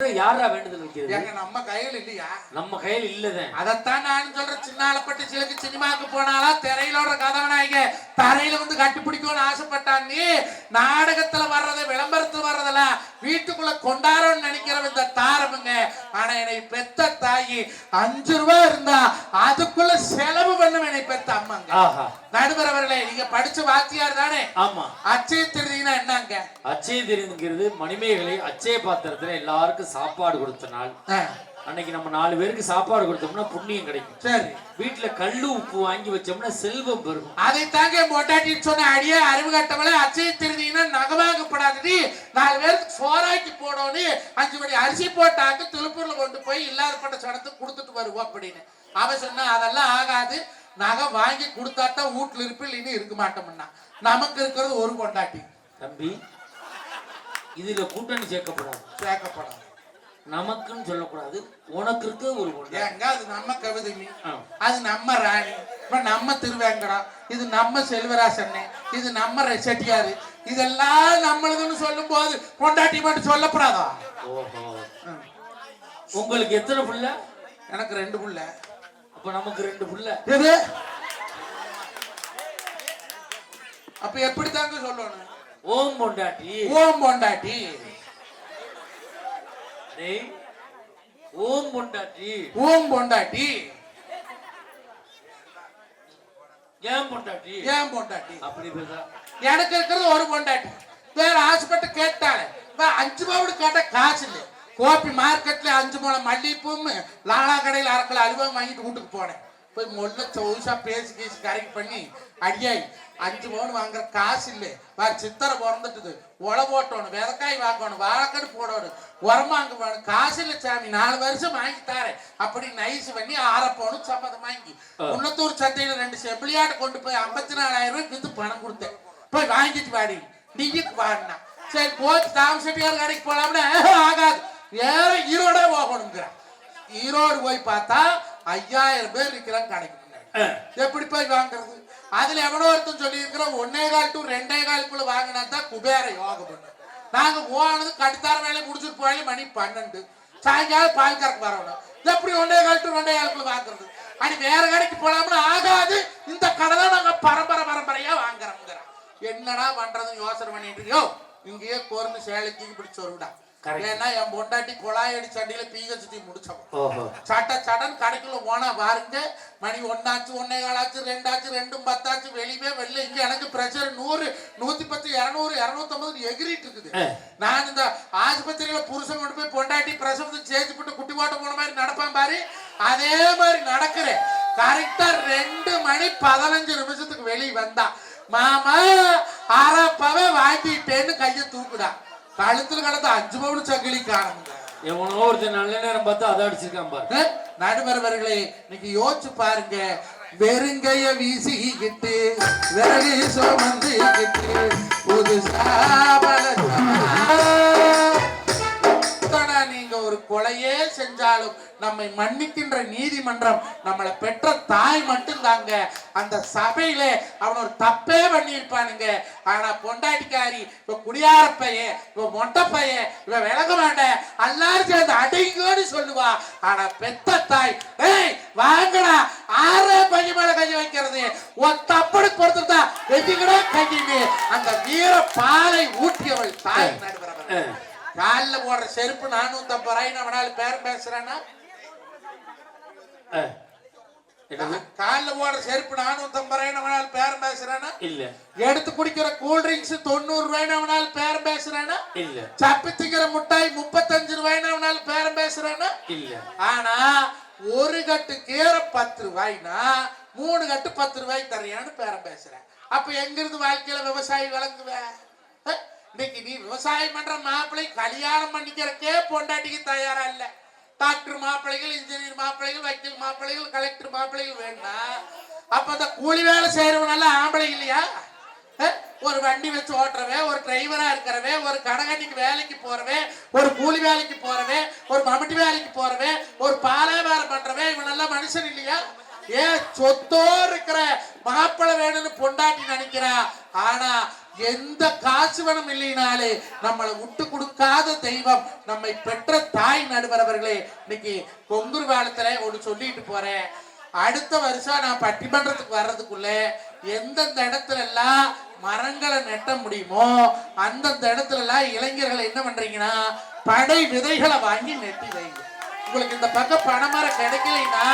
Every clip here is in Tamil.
யாரா வேண்டுதல் வைக்கிறது? எங்க நம்ம கையில் இல்லையா? நம்ம கையில் இல்லதான் அதத்தான் நான் சொல்றேன் சின்னாலப்பட்டு சிலக்கு சினிமாக்கு போனாலா திரையிலோட கதவனாய்க தரையில வந்து கட்டி பிடிக்கும்னு ஆசைப்பட்டான் நீ. நாடகத்துல வர்றது விளம்பரத்துல வர்றதெல்லாம் வீட்டுக்குள்ள கொண்டாடணும்னு நினைக்கிறவன் இந்த தாரமுங்க. ஆனா என்னை பெத்த தாயி அஞ்சு ரூபா இருந்தா அதுக்குள்ள செலவு பண்ணும் என்னை பெத்த அம்மாங்க. நடுவர் அவர்களே நீங்க படிச்ச வாத்தியார் தானே? ஆமா. அச்சய திருதினா என்னங்க அச்சய தெரிந்துங்கிறது மணிமேகலை அச்சய பாத்திரத்துல எல்லாருக்கும் சாப்பாடு கொடுத்த நாள் அன்னைக்கு நம்ம நாலு பேருக்கு சாப்பாடு கொடுத்தோம்னா புண்ணியம் கிடைக்கும். சரி. வீட்டுல கல்லு உப்பு வாங்கி வச்சோம்னா செல்வம் பெருகும். அதை தாங்க பொட்டாட்டின்னு சொன்ன அடியே அறிவு கட்டவளே அச்சய திருதினா நகமாகப்படாதடி. நாலு பேருக்கு சோறாக்கி போடணும் அஞ்சு மணி அரிசி போட்டாக்கு திருப்பூர்ல கொண்டு போய் இல்லாதப்பட்ட சடத்துக்கு கொடுத்துட்டு வருவோம் அப்படின்னு. அவன் சொன்னா அதெல்லாம் ஆகாது. நகை வாங்கி கொடுத்தாத்தான் வீட்டுல இருப்பில் இனி இருக்க மாட்டோம்னா. நமக்கு இருக்கிறது ஒரு பொண்டாட்டி. தம்பி இதுல கூட்டணி சேர்க்கப்படாது. சேர்க்கப்படாது. நமக்குன்னு சொல்லக்கூடாது. உனக்கு இருக்க ஒரு ஏங்க அது நம்ம கவிதைங்க அது நம்ம ராணி. இப்ப நம்ம திருவேங்கடம் இது நம்ம செல்வராசன் இது நம்ம செட்டியாரு இதெல்லாம் நம்மளுதுன்னு சொல்லும் போது பொண்டாட்டி மட்டும் சொல்லப்படாதா? ஓஹோ. உங்களுக்கு எத்தனை புள்ள? எனக்கு ரெண்டு புள்ள. அப்ப நமக்கு ரெண்டு புள்ள. எது? அப்ப எப்படி தாங்க சொல்லணும்? ஓம் பொண்டாட்டி. ஓம் பொண்டாட்டி. டேய், ஓம் பொண்டாட்டி. ஓம் பொண்டாட்டி. ஏன் பொண்டாட்டி? ஏன் பொண்டாட்டி? அப்படி பேசா. எனக்கு இருக்கிறது ஒரு பொண்டாட்டி. வேற ஆசைப்பட்டு கேட்டாலே அஞ்சு பவுடு கேட்ட காசு இல்லை. கோபி மார்க்கெட்ல அஞ்சு மூலம் மல்லிகைப்பூவும் லாலா கடையில் அரைக்கல அலுவலம் வாங்கிட்டு வீட்டுக்கு போனேன். போய் மொல்ல சொகுசா பேசி கேசி கரெக்ட் பண்ணி அடியாய். அஞ்சு பவுன் வாங்குற காசு இல்லை. வேற சித்தரை பிறந்துட்டுது. உழ போட்டோணும் விதக்காய் வாங்கணும் வாழைக்கடு போடணும் உரமாங்க வேணும் காசு இல்லை சாமி. நாலு வருஷம் வாங்கி தாரேன். அப்படி நைஸ் பண்ணி ஆற போகணும் சம்மதம் வாங்கி. முன்னத்தூர் சந்தையில ரெண்டு செம்பிளியாட்டை கொண்டு போய் ஐம்பத்தி நாலாயிரம் ரூபாய் வித்து பணம் கொடுத்தேன். போய் வாங்கிட்டு வாடி. நீங்க வாடினா சரி போச்சு தாம் செட்டியார் கடைக்கு போலாம்னா ஆகாது. வேற ஈரோட போகணுங்கிறான் ஈரோடு போய் பார்த்தா ஐயாயிரம் பேர் இருக்கிறாங்க கடைக்கு எப்படி போய் வாங்குறது? அதுல எவனோ ஒருத்தன் சொல்லி இருக்கிறோம் ஒன்னே கால் டு ரெண்டே காலுக்குள்ள வாங்கினா தான் குபேர யோகம் பண்ணு நாங்க போனது கடுத்தார வேலையை முடிச்சுட்டு போய் மணி பன்னெண்டு. சாயங்காலம் பால் கறக்கு வரணும். எப்படி ஒன்னே கால் டு ரெண்டே காலுக்குள்ள வாங்குறது? அடி வேற கடைக்கு போலாம்னு ஆகாது. இந்த கடை தான் நாங்க பரம்பரை பரம்பரையா வாங்குறோங்கிறோம் என்னடா பண்றதுன்னு யோசனை பண்ணிட்டு இருக்கோ இங்கேயே கோர்ந்து சேலத்துக்கு பிடிச்சு வருவிடா. ஏன்னா என் பொண்டாட்டி குழாய் அடி சண்டையில முடிச்சவன் ஓஹோ. சட்ட சடன் கடைக்குள்ள போனா பாருங்க மணி ஒன்னாச்சு ஒன்னே காலாச்சு ரெண்டாச்சு ரெண்டும் பத்தாச்சு வெளியே வெளில இங்க எனக்கு பிரஷர் நூறு நூத்தி பத்து இருநூறு இருநூத்தம்பது எகிரிட்டு இருக்குது. நான் இந்த ஆஸ்பத்திரியில புருஷன் கொண்டு போய் பொண்டாட்டி பிரசவத்துக்கு சேர்த்து போட்டு குட்டி போட்டு போன மாதிரி நடப்பேன் பாரு. அதே மாதிரி நடக்கிறேன். கரெக்டா ரெண்டு மணி பதினஞ்சு நிமிஷத்துக்கு வெளியே வந்தா மாமா ஆறாப்பாவே வாங்கிட்டேன்னு கையை தூக்குடா. கழுத்துல கடந்த அஞ்சு பவுன் சங்கிலி காணுங்க. எவனோ ஒருத்தன் நல்ல நேரம் பார்த்து அதை அடிச்சிருக்கான் பாரு. நடுவர்களே இன்னைக்கு யோசிச்சு பாருங்க. வெறுங்கைய வீசிக்கிட்டு விறகு சுமந்துக்கிட்டு புதுசா ஒரு கொலையே செஞ்சாலும் நம்மை மன்னிக்கின்ற நீதிமன்றம் நம்மளை பெற்ற தாய் மட்டும்தாங்க. அந்த சபையில அவன் ஒரு தப்பே பண்ணியிருப்பானுங்க. ஆனா பொண்டாட்டிக்காரி இப்ப குடியார பையன் இப்ப மொட்டை பையன் இவ விலக மாட்டேன் எல்லாரும் சேர்ந்து அடைங்கன்னு சொல்லுவா. ஆனா பெத்த தாய் ஏய் வாங்கடா ஆறே பையன் மேல கைய வைக்கிறது. ஒரு தப்படி பொறுத்துட்டா வெட்டிக்கடா கையின்னு அந்த வீர பாலை ஊட்டியவள் தாய் நடுவர் காலில் போடுற செருப்பு நானூத்தி ஐம்பது ரூபாய் நம்மளால பேரம் பேசுறானா காலில் போடுற செருப்பு நானூத்தி ஐம்பது ரூபாய் நம்மளால பேரம் பேசுறானா இல்ல. எடுத்து குடிக்கிற கூல் ட்ரிங்க்ஸ் தொண்ணூறு ரூபாய் அவனால பேரம் பேசுறானா இல்ல. சப்பி திங்கிற முட்டாய் முப்பத்தஞ்சு ரூபாய் அவனால பேரம் பேசுறானா இல்ல. ஆனா ஒரு கட்டு கீரை பத்து ரூபாய்னா மூணு கட்டு பத்து ரூபாய் தரையான்னு பேரம் பேசுறேன். அப்ப எங்க இருந்து வாழ்க்கையில விவசாயி விளங்குவேன் அஹ், இன்னைக்கு நீ விவசாயம் பண்ற மாப்பிள்ளை கல்யாணம் பண்ணிக்கிறக்கே பொண்டாட்டிக்கு தயாரா இல்ல. டாக்டர் மாப்பிள்ளைகள் இன்ஜினியர் மாப்பிள்ளைகள் வக்கீல் மாப்பிள்ளைகள் கலெக்டர் மாப்பிள்ளைகள் வேணா அப்ப அந்த கூலி வேலை செய்யறவனால ஆம்பளை இல்லையா? ஒரு வண்டி வச்சு ஓட்டுறவே ஒரு டிரைவரா இருக்கிறவே ஒரு கடகண்டிக்கு வேலைக்கு போறவே ஒரு கூலி வேலைக்கு போறவே ஒரு மம்முட்டி வேலைக்கு போறவே ஒரு பாலாபாரம் பண்றவே இவனெல்லாம் மனுஷன் இல்லையா? ஏன் சொத்தோ இருக்கிற மாப்பிள்ளை வேணும்னு பொண்டாட்டி நினைக்கிறா? ஆனா எந்த காசு இல்லைனாலே நம்மளை விட்டு கொடுக்காத தெய்வம் நம்மை பெற்ற தாய் நடுவர் அவர்களே இன்னைக்கு கொங்குரு காலத்துல ஒன்று சொல்லிட்டு போறேன். அடுத்த வருஷம் நான் பட்டிமன்றத்துக்கு வர்றதுக்குள்ள எந்தெந்த இடத்துல எல்லாம் மரங்களை நெட்ட முடியுமோ அந்தந்த இடத்துல எல்லாம் இளைஞர்கள் என்ன பண்றீங்கன்னா படை விதைகளை வாங்கி நெட்டி வைங்க. உங்களுக்கு இந்த பக்கம் பனைமரம் கிடைக்கலைன்னா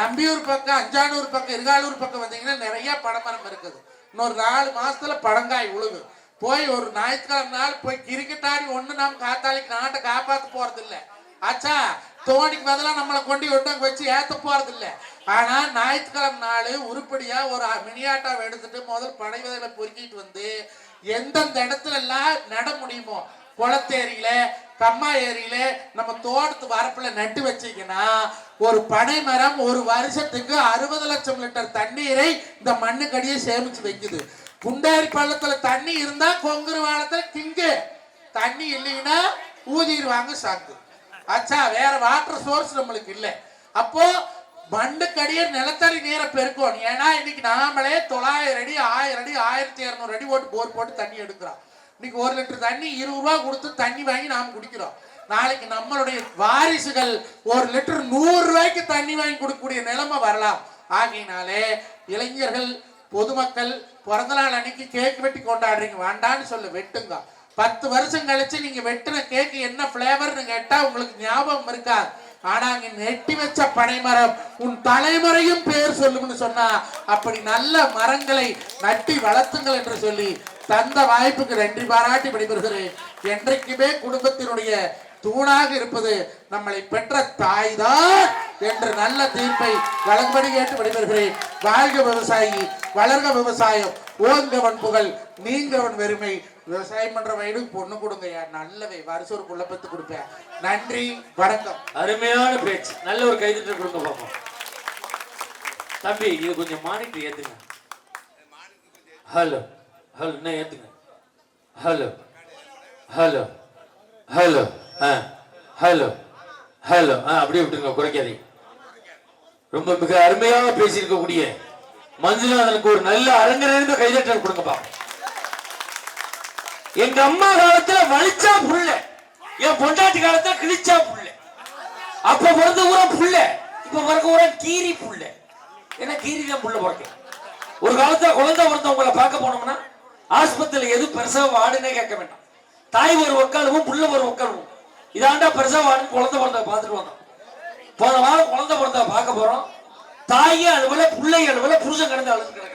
நம்பியூர் பக்கம் அஞ்சானூர் பக்கம் இருகாலூர் பக்கம் வந்தீங்கன்னா நிறைய பனைமரம் இருக்குது. இன்னொரு நாலு மாசத்துல பழங்காய் உழுகு போய் ஒரு ஞாயிற்றுக்கிழமை நாள் போய் கிரிக்கெட் ஆடி ஒண்ணு நாம் காத்தாளிக்கு நாட்டை காப்பாத்து போறது இல்ல ஆச்சா தோணிக்கு பதிலாக நம்மளை கொண்டு ஒட்டங்க வச்சு ஏத்த போறது இல்ல ஆனா ஞாயிற்றுக்கிழமை நாள் உருப்படியா ஒரு மினியாட்டாவை எடுத்துட்டு முதல் படை விதைகளை பொறுக்கிட்டு வந்து எந்தெந்த இடத்துல எல்லாம் நட முடியுமோ குளத்தேரியில கம்மா ஏரியில நம்ம தோட்டத்து வரப்புல நட்டு வச்சீங்கன்னா ஒரு பனை மரம் ஒரு வருஷத்துக்கு அறுபது லட்சம் லிட்டர் தண்ணீரை இந்த மண்ணுக்கடியே சேமிச்சு வைக்குது. குண்டாரி பள்ளத்துல தண்ணி இருந்தா கொங்குரு வாழத்துல திங்கு. தண்ணி இல்லைன்னா ஊதிடுவாங்க சாக்கு. அச்சா வேற வாட்டர் சோர்ஸ் நம்மளுக்கு இல்லை. அப்போ மண்ணுக்கடியே நிலத்தடி நீரை பெருக்கணும். ஏன்னா இன்னைக்கு நாமளே தொள்ளாயிரம் அடி ஆயிரம் அடி ஆயிரத்தி இரநூறு அடி போட்டு போர் போட்டு தண்ணி எடுக்கிறோம். இன்னைக்கு ஒரு லிட்டர் தண்ணி இருபது ரூபா கொடுத்து தண்ணி வாங்கி நாம் குடிக்கிறோம். நாளைக்கு நம்மளுடைய வாரிசுகள் ஒரு லிட்டர் நூறு ரூபாய்க்கு தண்ணி வாங்கி கொடுக்கக்கூடிய நிலைமை வரலாம். ஆகையினாலே இளைஞர்கள் பொதுமக்கள் பிறந்த நாள் அன்னைக்கு கேக் வெட்டி கொண்டாடுறீங்க. வேண்டான்னு சொல்ல வெட்டுங்க. பத்து வருஷம் கழிச்சு நீங்க வெட்டின கேக்கு என்ன பிளேவர்னு கேட்டா உங்களுக்கு ஞாபகம் இருக்காது ஆனா என் நெட்டி வச்ச பனைமரம் உன் தலைமுறையும் பேர் சொல்லும்னு சொன்னா அப்படி நல்ல மரங்களை நட்டி வளர்த்துங்கள் என்று சொல்லி தந்த வாய்ப்புக்கு நன்றி பாராட்டி விடைபெறுகிறேன். என்றைக்குமே குடும்பத்தினுடைய தூணாக இருப்பது நம்மளை பெற்ற தாய்தான் என்று நல்ல தீர்ப்பை வழங்குபடி கேட்டு விடைபெறுகிறேன். வாழ்க விவசாயி வளர்க விவசாயம் ஓங்கவன் புகழ் நீங்கவன் வெறுமை விவசாயம் பண்ற வயலுக்கு பொண்ணு கொடுங்க நல்லவை. வருஷம் ஒரு குள்ளப்பத்து கொடுப்பேன். நன்றி வணக்கம். அருமையான பேச்சு. நல்ல ஒரு கைதட்டல் கொடுங்க பாப்போம். தம்பி இது கொஞ்சம் மானிட்டர் ஏத்துங்க. ஹலோ ஹலோ என்ன ஏத்துங்க. ஹலோ ஹலோ ஹலோ ஆ ஹலோ ஹலோ ஆ அப்படியே விட்டுருங்க குறைக்காதீங்க. ரொம்ப மிக அருமையாக பேசியிருக்கக்கூடிய மஞ்சுநாதனுக்கு ஒரு நல்ல அரங்கிலிருந்து கைதட்டல் கொடுங்க பாப்போம். எங்க அம்மா காலத்துல வலிச்சா புள்ள என் பொண்டாட்டி காலத்துல கிழிச்சா புள்ள. அப்ப பிறந்த ஊரா புள்ள இப்ப பிறக்க ஊரா கீரி புள்ள. ஏன்னா கீரி தான் புள்ள பிறக்க ஒரு காலத்துல குழந்தை பிறந்தவங்களை பார்க்க போனோம்னா ஆஸ்பத்திரியில எது பெருசா வாடுன்னே கேட்க வேண்டாம். தாய் ஒரு உக்காலவும் புள்ள ஒரு உக்காலவும் இதாண்டா பெருசா வார்டுன்னு குழந்தை பிறந்த பார்த்துட்டு வந்தோம். போன வாரம் குழந்தை பிறந்த பார்க்க போறோம். தாயே அழுவல பிள்ளை அழுவல புருஷன் கிடந்து அழுது கிடக்குறான்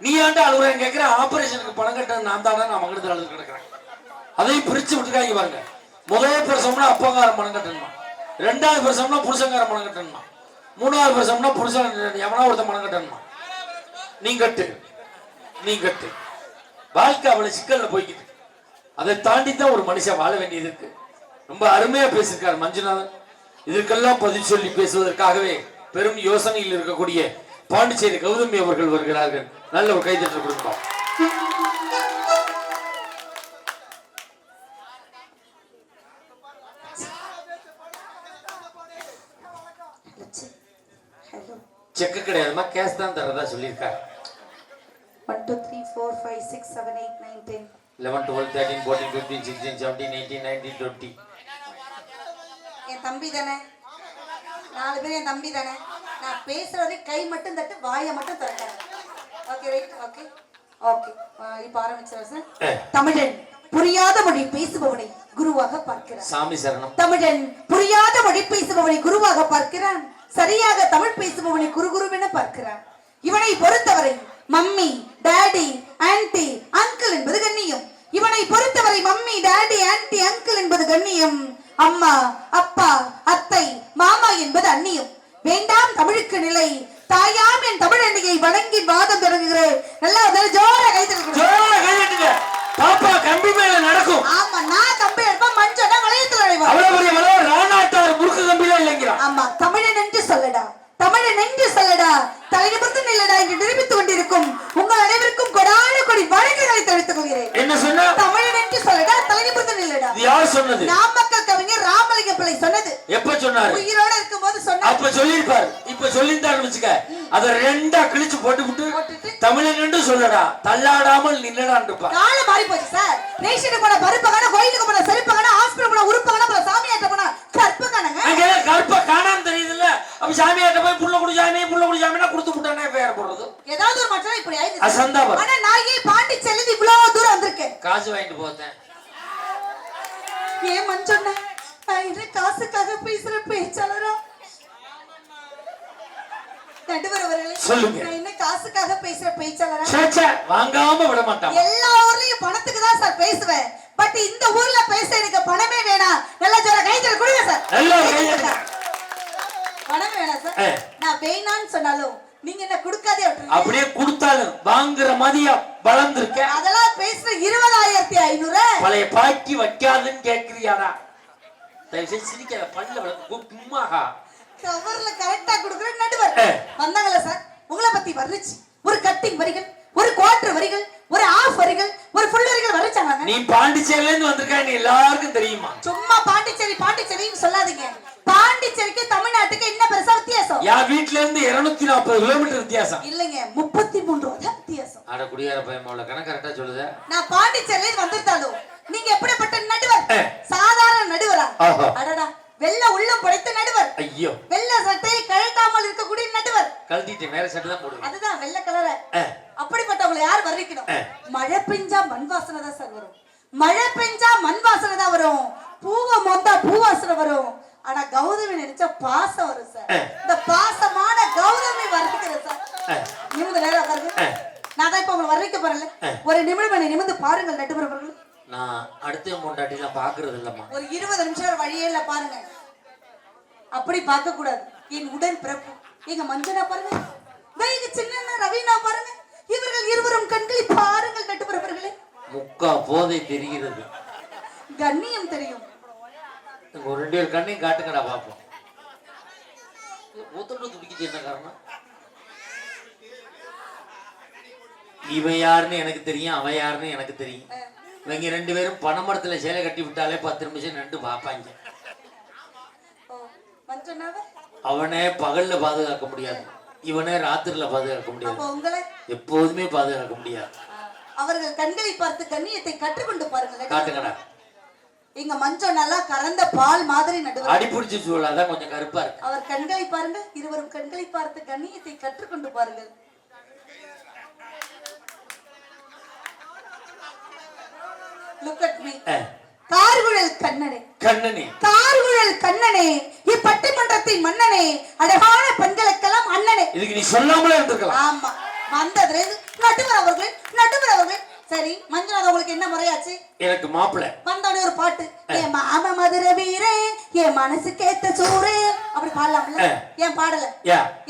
நீ ஆண்டா அழுகுறேன் கேட்கிற ஆபரேஷனுக்கு பணம் கட்ட நான் தானே நான் மகிழ்ந்து அழுது கிடக்கிறேன். அதையும் பிரிச்சு விட்டுக்காங்க பாருங்க. முதல் பிரசவம்னா அப்பங்காரம் பணம் கட்டணுமா? ரெண்டாவது பிரசவம்னா புருஷங்காரம் பணம் கட்டணுமா? மூணாவது பிரசவம்னா புருஷன் எவனா ஒருத்தன் பணம் கட்டணுமா? நீ கட்டு. நீ கட்டு. வாழ்க்கை அவளை சிக்கல்ல போய்க்கிட்டு அதை தாண்டி தான் ஒரு மனுஷன் வாழ வேண்டியது இருக்கு. ரொம்ப அருமையா பேசியிருக்காரு மஞ்சுநாதன். இதற்கெல்லாம் பதில் சொல்லி பேசுவதற்காகவே பெரும் யோசனையில் இருக்கக்கூடிய பாண்டிச்சேரி கௌதமி அவர்கள் வருகிறார்கள். நல்ல ஒரு கைதட்டல் கொடுப்போம் ஹலோ செக்கு கிடையாதுமா கேஷ் தான் தரதா சொல்லியிருக்காரு. One two three four five six seven eight nine ten eleven twelve thirteen fourteen fifteen sixteen seventeen eighteen nineteen twenty என் தம்பி தானே? நாலு பேர் என் தம்பி தானே? நான் பேசுறதே கை மட்டும் தட்டு வாயை மட்டும் திறக்கிறேன் ஓகே ரைட் ஓகே ஓகே இப்போ ஆரம்பிச்சிடறேன் சார். தமிழன் புரியாத மொழி பேசுபவனை குருவாக பார்க்கிறான். சாமி சரணம். தமிழன் புரியாத மொழி பேசுபவனை குருவாக பார்க்கிறான். சரியாக தமிழ் பேசுபவனை குரு குருவென பார்க்கிறான். இவனை பொறுத்தவரை மம்மி டாடி ஆன்டி அங்கிள் என்பது கண்ணியம். இவனை பொறுத்தவரை மம்மி டாடி ஆன்டி அங்கிள் என்பது கண்ணியம். அம்மா அப்பா அத்தை மாமா என்பது அந்நியம். வேண்டாம் தமிழுக்கு நிலை. தாயாம் என் தமிழ் அன்னையை வணங்கி வாதம் தொடங்குகிறேன். நல்லா வந்து ஜோர கைத்தல் ஜோரா கைதட்டுங்க பாப்பா கம்பி மேல நடக்கும். ஆமா நான் தம்பி எடுப்பேன் மஞ்சள் வளையத்தில் அடைவான் அவ்வளவு பெரிய வளவர் ராணாட்டார் முறுக்கு கம்பிலாம் இல்லைங்கிறான் ஆமா தமிழன் என்று சொல்லடா. தமிழன் என்று சொல்லடா. தலை நிமிர்ந்து நில்லடா என்று நிரூபித்துக் கொண்டிருக்கும் உங்கள் அனைவருக்கும் கொடான கொடி வழக்குகளை தெரிவித்துக் கொள்கிறேன். என்ன சொன்னா? தமிழன் என்று சொல்லடா தலை நிமிர்ந்து நில்லடா இது யார் சொன்னது. நாமக்கல் கவிஞர் ராமலிங்க பிள்ளை சொன்னது. எப்ப சொன்னாரு? உயிரோட இருக்கும்போது சொன்னார். அப்ப சொல்லிருப்பாரு இப்ப சொல்லியிருந்தாரு வச்சுக்க. அத ரெண்டா கிழிச்சு போட்டு விட்டு போட்டுட்டு? தமிழன் சொல்லடா. தள்ளாடாமல் நில்லடான் இருப்பா காலம் மாறி போச்சு சார். ரேஷனுக்கு போன பருப்பு காண கோயிலுக்கு போன செருப்பு காண ஹாஸ்பிட்டல் போன உறுப்பு காண போன சாமியாட்ட போன கற்பு காணங்க அங்க கருப்ப காணாம தெரியுதுல்ல? அப்ப சாமியாட்ட போய் புள்ள குடி சாமி புள்ள குடி சாமினா கொடுத்து விட்டானே பேர் போடுறது? ஏதாவது ஒரு மச்சம் இப்படி ஆயிடுச்சு. அசந்தாபம். ஆனா நான் ஏன் பாண்டி செல்லுது இவ்வளவு தூரம் வந்திருக்கேன். காசு வாங்கிட்டு போத்தேன். ஏன் மஞ்சொன்ன நான் என்ன காசுக்காக பேசுற பேச்சாளரா நடுவர் அவர்களே சொல்லுங்க. நான் என்ன காசுக்காக பேசுற பேச்சாளரா சேச்சே வாங்காம விட மாட்டான். எல்லா ஊர்லயும் பணத்துக்கு தான் சார் பேசுவேன். பட் இந்த ஊர்ல பேச எனக்கு பணமே வேணாம். நல்லா ஜோர கைத்தல கொடுங்க சார். பணமே வேணாம் சார். நான் வேணான்னு சொன்னாலும் நீங்க என்ன கொடுக்காதே அப்படியே கொடுத்தாலும் வாங்குற மதியா வளர்ந்துருக்க? அதெல்லாம் பேசுற இருபதாயிரத்தி ஐநூறு. பழைய பாக்கி வைக்காதுன்னு கேக்குறியாடா? தயவு செய்து சிரிக்காத பல்ல கும்மாகா கவர்ல கரெக்டா கொடுக்குற நடுவர். வந்தாங்களா சார் உங்களை பத்தி வர்ணிச்சு. ஒரு கட்டிங் வரிகள் ஒரு குவார்டர் வரிகள் ஒரு ஆஃப் வரிகள் ஒரு ஃபுல் வரிகள் வர்ணிச்சாங்க. நீ பாண்டிச்சேரில இருந்து வந்திருக்க நீ எல்லாருக்கும் தெரியுமா? சும்மா பாண்டிச்சேரி பாண்டிச்சேரின்னு சொல்லாதீங்க பாண்டிச்சேரிக்கு தமிழ்நாட்டுக்கு என்ன பெருசா வித்தியாசம் என் வீட்ல இருந்து இருநூத்தி நாற்பது கிலோமீட்டர் வித்தியாசம். இல்லைங்க முப்பத்தி மூன்று வித்தியாசம். அட குடியார பையன் உள்ள கணக்கு கரெக்டா சொல்லுத. நான் பாண்டிச்சேரியில வந்திருந்தாலும் நீங்க எப்படிப்பட்ட நடுவர். சாதாரண நடுவரா. அடடா வெள்ள உள்ளம் படைத்த நடுவர். ஐயோ. வெள்ள சட்டையை கழட்டாமல் இருக்கக்கூடிய நடுவர். கழட்டிட்டு வேற சட்டை தான் போடுவேன். அதுதான் வெள்ள கலர. அப்படிப்பட்டவங்களை யார் வர்ணிக்கணும். மழை பெஞ்சா மண் வாசனை தான் சார் வரும். மழை பெஞ்சா மண் வாசனை தான் வரும். பூவை மொந்தா பூ வாசனை வரும். ஆனா கௌதமி நினைச்சா பாசம் வரும் சார். இந்த பாசமான கௌதமி வர்ணிக்கிறேன் சார். நிமிந்து நேரம் ஆ. நான் தான் இப்ப உங்களை வர்ணிக்க போறேன்ல. ஆ. ஒரு நிமிடம் என்னை நிமிந்து பாருங்கள் நடுவர் அவர்கள் நான் அடுத்த பொண்டாட்டி எல்லாம் பாக்குறது இல்லம்மா. ஒரு இருபது நிமிஷம் வழியே இல்ல பாருங்க. அப்படி பார்க்க கூடாது. என் உடன் பிறப்பு. எங்க மஞ்சனா பாருங்க. எங்க சின்ன ரவீனா பாருங்க. இவர்கள் இருவரும் கண்களை பாருங்கள் நட்டுப்பிறவர்களே முக்கா போதை தெரிகிறது. கண்ணியம் தெரியும். ஒரு ரெண்டு பேர் கண்ணையும் காட்டுங்கடா பாப்போம். ஒத்தோட துடிக்குது என்ன காரணம்? இவன் யாருன்னு எனக்கு தெரியும் அவன் யாருன்னு எனக்கு தெரியும். இவங்க ரெண்டு பேரும் பனைமரத்துல சேலை கட்டி விட்டாலே பத்து நிமிஷம் நின்று பார்ப்பாங்க. அவனே பகல்ல பாதுகாக்க முடியாது. இவனே ராத்திரில பாதுகாக்க முடியாது. எப்போதுமே பாதுகாக்க முடியாது. அவர்கள் கண்களை பார்த்து கண்ணியத்தை கற்றுக்கொண்டு நடுவர். காட்டுங்கடா. எங்க மஞ்சள் நல்லா கறந்த பால் மாதிரி நடுவர். அடி பிடிச்சி சூழலாதான் கொஞ்சம் கருப்பா இருக்கு. அவர் கண்களை பாருங்கள் இருவரும் கண்களை பார்த்து கண்ணியத்தை கற்றுக்கொண்டு பாருங்கள். லுக் அட் மீ கார்குழல் கண்ணனே. கண்ணனே. கார்குழல் கண்ணனே இப்பட்டிமன்றத்தின் மன்னனே அழகான பெண்களுக்கெல்லாம் அண்ணனே. இதுக்கு நீ சொல்லாமலே இருந்திருக்கலாம். ஆமா. வந்ததுல நடுவர் அவர்களே நடுவர் அவர்களே சரி மஞ்சுநாத் உங்களுக்கு என்ன முறையாச்சு? எனக்கு மாப்பிள்ளை வந்தோடனே ஒரு பாட்டு. என் மாம மதுர வீரே என் மனசுக்கேத்த சூரே அப்படி பாடலாம்ல. ஏன் பாடல?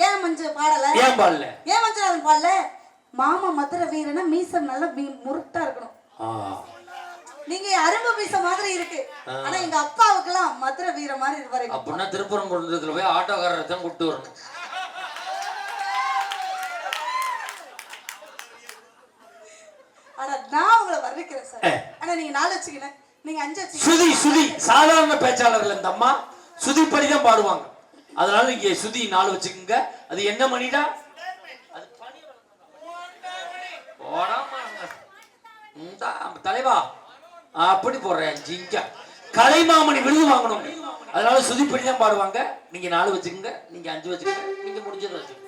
ஏன் மஞ்சு பாடல? ஏன் பாடல? ஏன் மஞ்சுநாதன் பாடல? மாமா மதுர வீரனா மீசம் நல்லா முருட்டா இருக்கணும். நீங்க அரும்பு மீச மாதிரி இருக்கு. ஆனா எங்க அப்பாவுக்கெல்லாம் மதுர வீர மாதிரி இருப்பாரு அப்படின்னா திருப்பரங்குன்றத்துல போய் ஆட்டோக்காரரை தான் கூப்பிட்டு வரணும். ஆனா நான் உங்களை வர்ணிக்கிறேன் சார். ஆனா நீங்க நாலு நீங்க அஞ்சு வச்சுக்கணும் சுதி சுதி. சாதாரண பேச்சாளர்கள் இந்த அம்மா. தான் பாடுவாங்க. அதனால இங்க சுதி நாலு வச்சுக்கோங்க. அது என்ன மணிடா? அது பனி போடாம இந்தா, தலைவா. அப்படி போடுறேன் ஜிங்கா. கலைமாமணி விருது வாங்கணும். அதனால சுதிப்படி தான் பாடுவாங்க. நீங்க நாலு வச்சுக்கோங்க. நீங்க அஞ்சு வச்சுக்கோங்க. நீங்க முடிஞ்சதை வச்சுக்கோங்க.